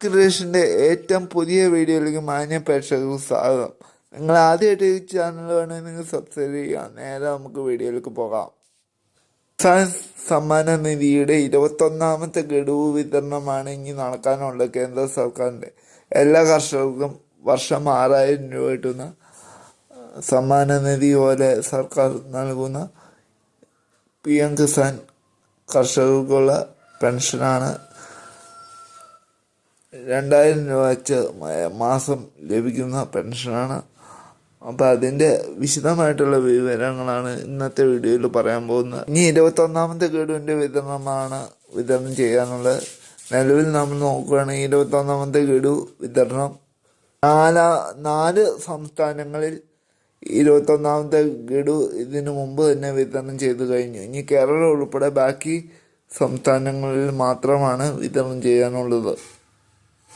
ക്രിയേഷന്റെ ഏറ്റവും പുതിയ വീഡിയോയിലേക്ക് മാന്യ പ്രേക്ഷകർക്ക് സ്വാഗതം. നിങ്ങൾ ആദ്യമായിട്ട് ഈ ചാനൽ വേണമെങ്കിൽ നിങ്ങൾ സബ്സ്ക്രൈബ് ചെയ്യുക. നേരെ നമുക്ക് വീഡിയോയിലേക്ക് പോകാം. കിസാൻ സമ്മാന നിധിയുടെ ഇരുപത്തൊന്നാമത്തെ ഗഡുവ് വിതരണമാണ് ഇനി നടക്കാനുള്ള കേന്ദ്ര സർക്കാരിന്റെ. എല്ലാ കർഷകർക്കും വർഷം ആറായിരം രൂപ കിട്ടുന്ന സമ്മാന നിധി പോലെ സർക്കാർ നൽകുന്ന പി എം കിസാൻ കർഷകർക്കുള്ള പെൻഷനാണ് രണ്ടായിരം രൂപ വെച്ച് മാസം ലഭിക്കുന്ന പെൻഷനാണ്. അപ്പം അതിന്റെ വിശദമായിട്ടുള്ള വിവരങ്ങളാണ് ഇന്നത്തെ വീഡിയോയിൽ പറയാൻ പോകുന്നത്. ഇനി ഇരുപത്തൊന്നാമത്തെ ഗഡുവിന്റെ വിതരണമാണ് വിതരണം ചെയ്യാനുള്ളത്. നിലവിൽ നമ്മൾ നോക്കുകയാണെങ്കിൽ ഇരുപത്തൊന്നാമത്തെ ഗഡു വിതരണം. നാലാ നാല് സംസ്ഥാനങ്ങളിൽ ഇരുപത്തൊന്നാമത്തെ ഗഡു ഇതിനു മുമ്പ് തന്നെ വിതരണം ചെയ്തു കഴിഞ്ഞു. ഇനി കേരളം ഉൾപ്പെടെ ബാക്കി സംസ്ഥാനങ്ങളിൽ മാത്രമാണ് വിതരണം ചെയ്യാനുള്ളത്.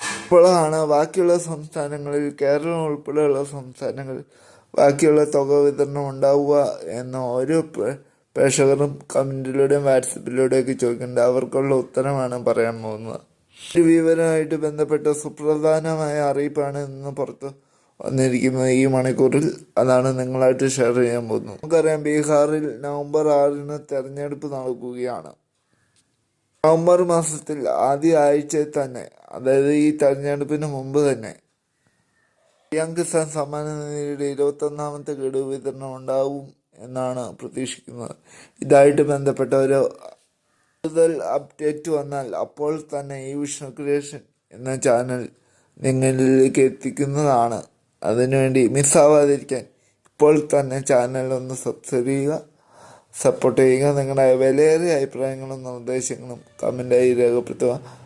ഇപ്പോഴാണ് ബാക്കിയുള്ള സംസ്ഥാനങ്ങളിൽ കേരളം ഉൾപ്പെടെയുള്ള സംസ്ഥാനങ്ങളിൽ ബാക്കിയുള്ള തുക വിതരണം ഉണ്ടാവുക എന്ന ഓരോ പ്രേ- പ്രേക്ഷകരും കമന്റിലൂടെയും വാട്സപ്പിലൂടെയൊക്കെ ചോദിക്കുന്നുണ്ട്. അവർക്കുള്ള ഉത്തരമാണ് പറയാൻ പോകുന്നത്. ഒരു വിവരമായിട്ട് ബന്ധപ്പെട്ട സുപ്രധാനമായ അറിയിപ്പാണ് ഇന്ന് പുറത്ത് വന്നിരിക്കുന്നത് ഈ മണിക്കൂറിൽ. അതാണ് നിങ്ങളായിട്ട് ഷെയർ ചെയ്യാൻ പോകുന്നത്. നമുക്കറിയാം ബീഹാറിൽ നവംബർ ആറിന് തെരഞ്ഞെടുപ്പ് നടക്കുകയാണ്. നവംബർ മാസത്തിൽ ആദ്യ ആഴ്ചയിൽ തന്നെ അതായത് ഈ തെരഞ്ഞെടുപ്പിന് മുമ്പ് തന്നെ. യങ് കിസാൻ സമ്മാന നിധിയുടെ ഇരുപത്തൊന്നാമത്തെ ഗഡു വിതരണം ഉണ്ടാവും എന്നാണ് പ്രതീക്ഷിക്കുന്നത്. ഇതായിട്ട് ബന്ധപ്പെട്ട ഒരു കൂടുതൽ അപ്ഡേറ്റ് വന്നാൽ അപ്പോൾ തന്നെ ഈ വിഷ്ണു ക്രിയേഷൻ എന്ന ചാനൽ നിങ്ങളിലേക്ക് എത്തിക്കുന്നതാണ്. അതിനുവേണ്ടി മിസ്സാവാതിരിക്കാൻ ഇപ്പോൾ തന്നെ ചാനൽ ഒന്ന് സബ്സ്ക്രൈബ് ചെയ്യുക സപ്പോർട്ട് ചെയ്യുക. നിങ്ങളുടെ വിലയേറിയ അഭിപ്രായങ്ങളും നിർദ്ദേശങ്ങളും കമന്റായി രേഖപ്പെടുത്തുക.